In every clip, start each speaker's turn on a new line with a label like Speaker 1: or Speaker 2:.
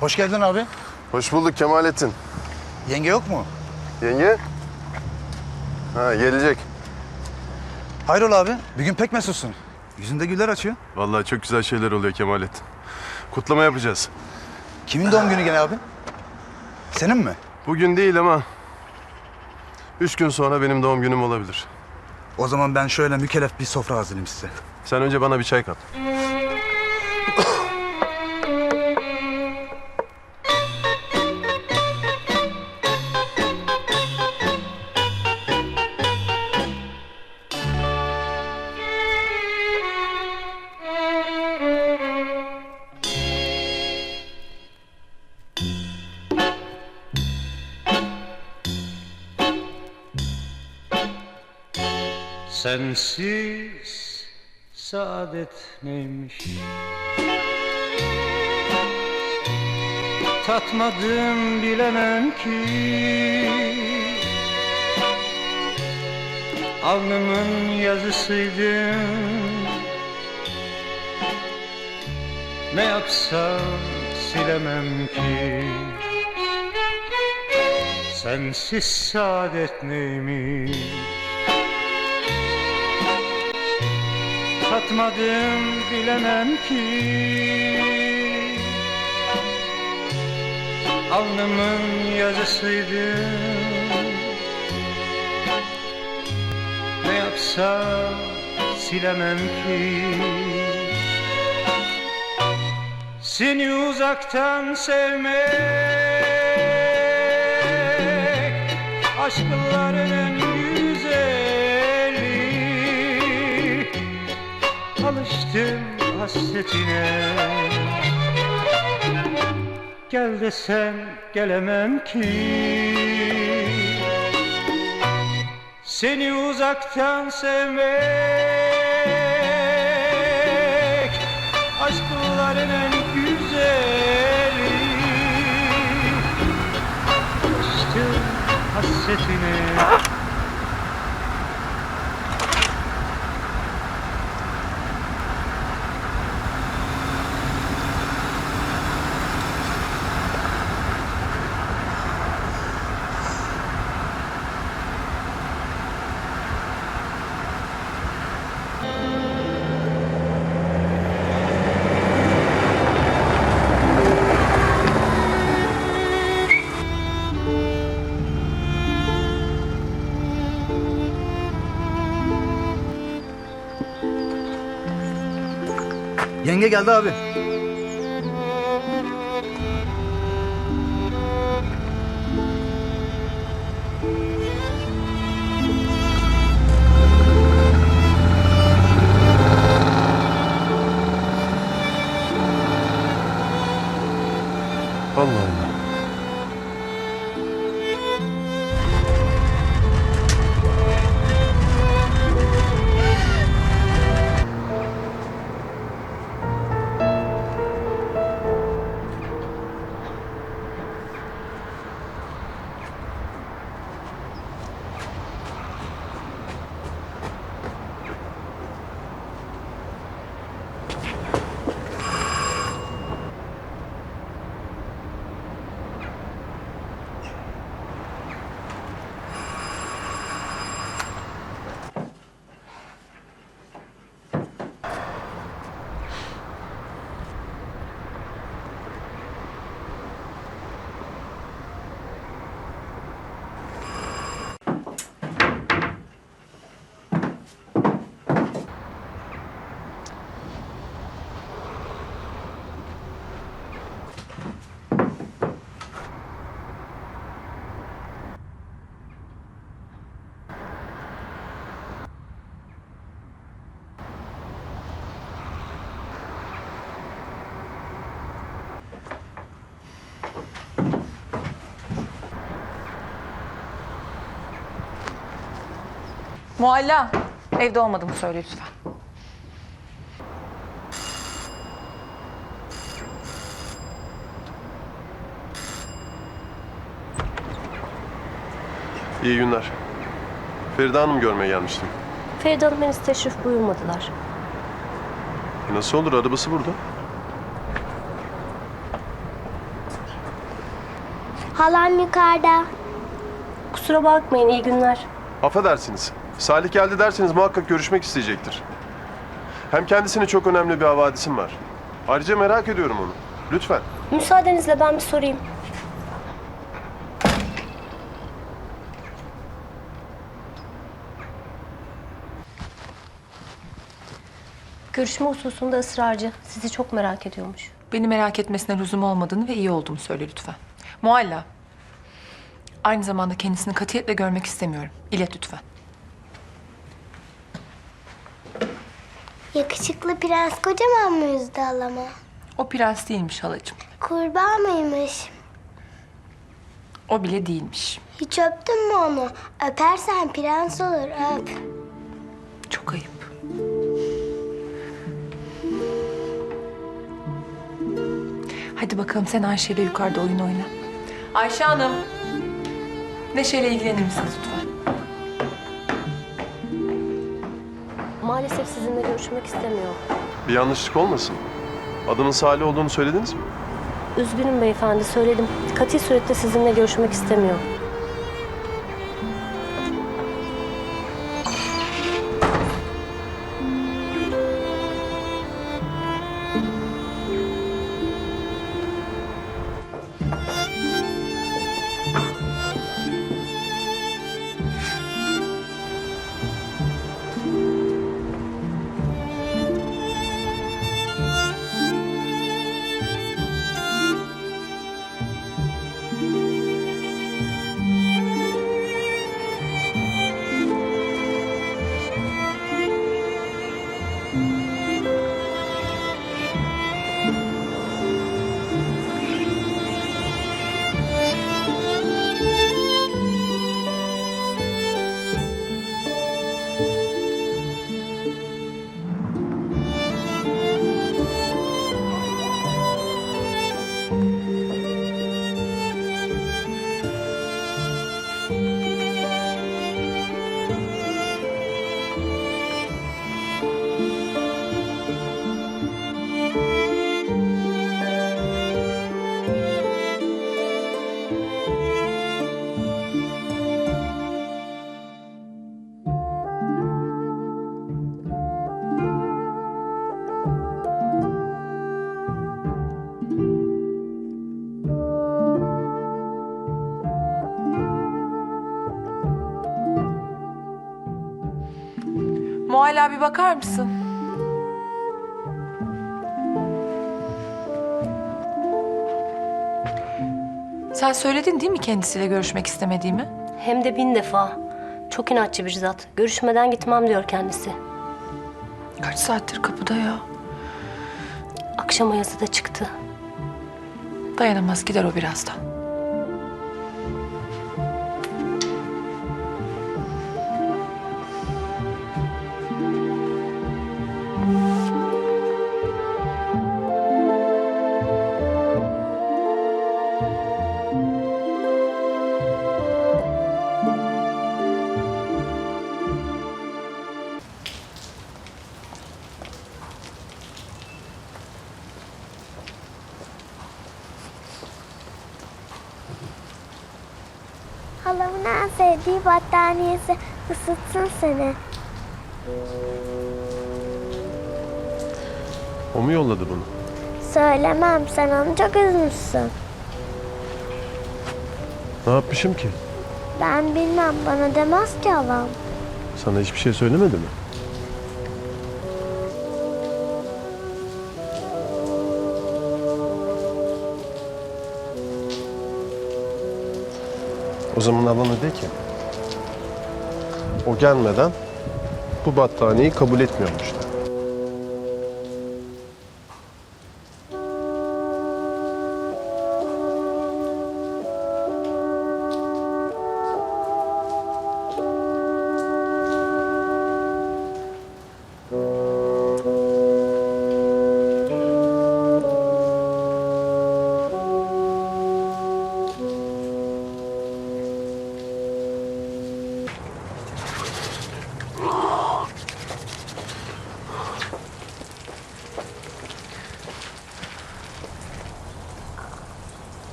Speaker 1: Hoş geldin abi.
Speaker 2: Hoş bulduk Kemalettin.
Speaker 1: Yenge yok mu?
Speaker 2: Yenge? Ha gelecek.
Speaker 1: Hayrola abi? Bir gün pek mesutsun. Yüzünde güller açıyor.
Speaker 2: Vallahi çok güzel şeyler oluyor Kemalettin. Kutlama yapacağız.
Speaker 1: Kimin doğum günü gene abi? Senin mi?
Speaker 2: Bugün değil ama üç gün sonra benim doğum günüm olabilir.
Speaker 1: O zaman ben şöyle mükellef bir sofra hazırlayayım size.
Speaker 2: Sen önce bana bir çay kat.
Speaker 3: Sensiz saadet neymiş? Tatmadım bilemem ki. Alnımın yazısıydın Ne yapsam silemem ki. Sensiz saadet neymiş Tatmadım bilemem ki. Alnımın yazısıydı. Ne yapsam silemem ki. Seni uzaktan sevmek Aşkların en Alıştım hasretine. Gel desem gelemem ki. Seni uzaktan sevmek Aşkların en güzeli. Alıştım hasretine
Speaker 1: Yenge geldi abi.
Speaker 4: Mualla, evde olmadığımı söyle lütfen.
Speaker 2: İyi günler. Feride Hanım görmeye gelmiştim.
Speaker 5: Feride Hanım henüz teşrif buyurmadılar.
Speaker 2: Nasıl olur? Arabası burada.
Speaker 6: Halam yukarıda.
Speaker 5: Kusura bakmayın, iyi günler.
Speaker 2: Affedersiniz. Salih geldi derseniz muhakkak görüşmek isteyecektir. Hem kendisine çok önemli bir havadisim var. Ayrıca merak ediyorum onu. Lütfen.
Speaker 5: Müsaadenizle ben bir sorayım. Görüşme hususunda ısrarcı. Sizi çok merak ediyormuş.
Speaker 4: Beni merak etmesine lüzum olmadığını ve iyi olduğumu söyle lütfen. Mualla. Aynı zamanda kendisini katiyetle görmek istemiyorum. İlet lütfen.
Speaker 6: Yakışıklı prens kocaman mı üzdü halama?
Speaker 4: O prens değilmiş halacığım.
Speaker 6: Kurbağa mıymış?
Speaker 4: O bile değilmiş.
Speaker 6: Hiç öptün mü onu? Öpersen prens olur öp.
Speaker 4: Çok ayıp. Hadi bakalım sen Ayşe ile yukarıda oyun oyna. Ayşe Hanım. Neşe'yle ilgilenir misiniz lütfen?
Speaker 5: Maalesef sizinle görüşmek istemiyor.
Speaker 2: Bir yanlışlık olmasın. Adının Salih olduğunu söylediniz mi?
Speaker 5: Üzgünüm beyefendi, söyledim. Kati surette sizinle görüşmek istemiyor.
Speaker 4: Mualla bir bakar mısın? Sen söyledin değil mi kendisiyle görüşmek istemediğimi?
Speaker 5: Hem de bin defa. Çok inatçı bir zat. Görüşmeden gitmem diyor kendisi.
Speaker 4: Kaç saattir kapıda ya?
Speaker 5: Akşama yazıda çıktı.
Speaker 4: Dayanamaz gider o birazdan.
Speaker 6: Halamın en sevdiği battaniyesi ısıtsın seni.
Speaker 2: O mu yolladı bunu?
Speaker 6: Söylemem sen onu çok üzmüşsün.
Speaker 2: Ne yapmışım ki?
Speaker 6: Ben bilmem bana demez ki halam.
Speaker 2: Sana hiçbir şey söylemedi mi? O zaman alana de ki o gelmeden bu battaniyeyi kabul etmiyormuş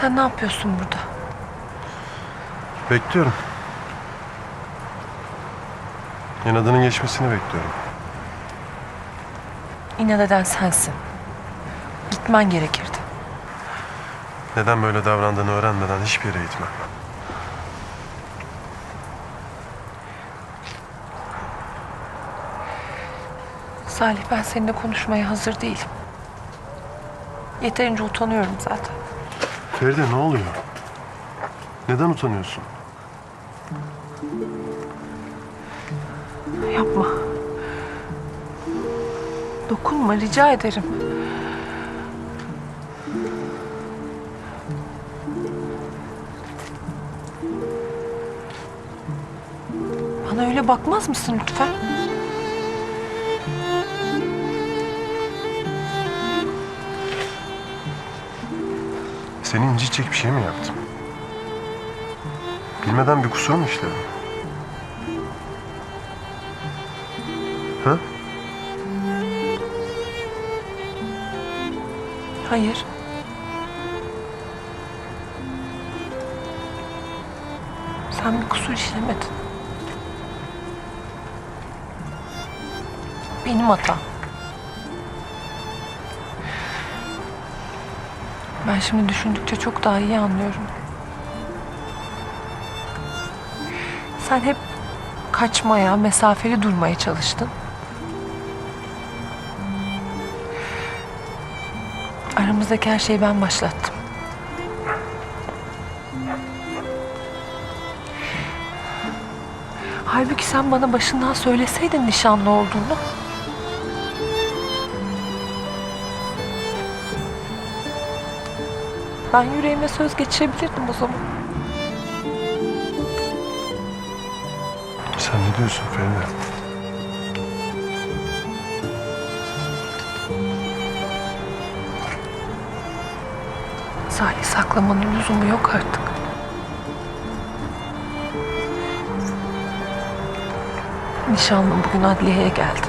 Speaker 4: Sen ne yapıyorsun burada?
Speaker 2: Bekliyorum. İnadının geçmesini bekliyorum.
Speaker 4: İnat eden sensin. Gitmen gerekirdi.
Speaker 2: Neden böyle davrandığını öğrenmeden hiçbir yere gitmem.
Speaker 4: Salih ben seninle konuşmaya hazır değilim. Yeterince utanıyorum zaten.
Speaker 2: Feride ne oluyor? Neden utanıyorsun?
Speaker 4: Yapma. Dokunma rica ederim. Bana öyle bakmaz mısın lütfen?
Speaker 2: Seni incitecek bir şey mi yaptım? Bilmeden bir kusur mu işledim? Ha?
Speaker 4: Hayır. Sen bir kusur işlemedin. Benim hatam. Ben şimdi düşündükçe çok daha iyi anlıyorum. Sen hep kaçmaya, mesafeli durmaya çalıştın. Aramızdaki her şeyi ben başlattım. Halbuki sen bana başından söyleseydin nişanlı olduğunu. Ben yüreğime söz geçirebilirdim o zaman.
Speaker 2: Sen ne diyorsun Feride?
Speaker 4: Salih saklamanın lüzumu yok artık. Nişanlım bugün adliyeye geldi.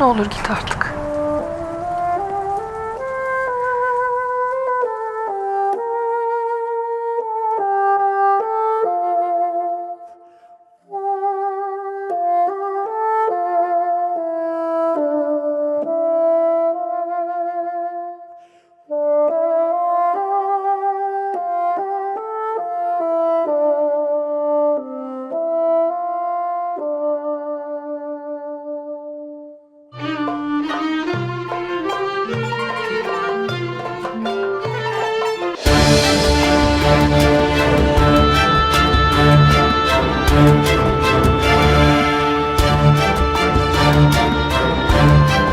Speaker 4: Ne olur git artık.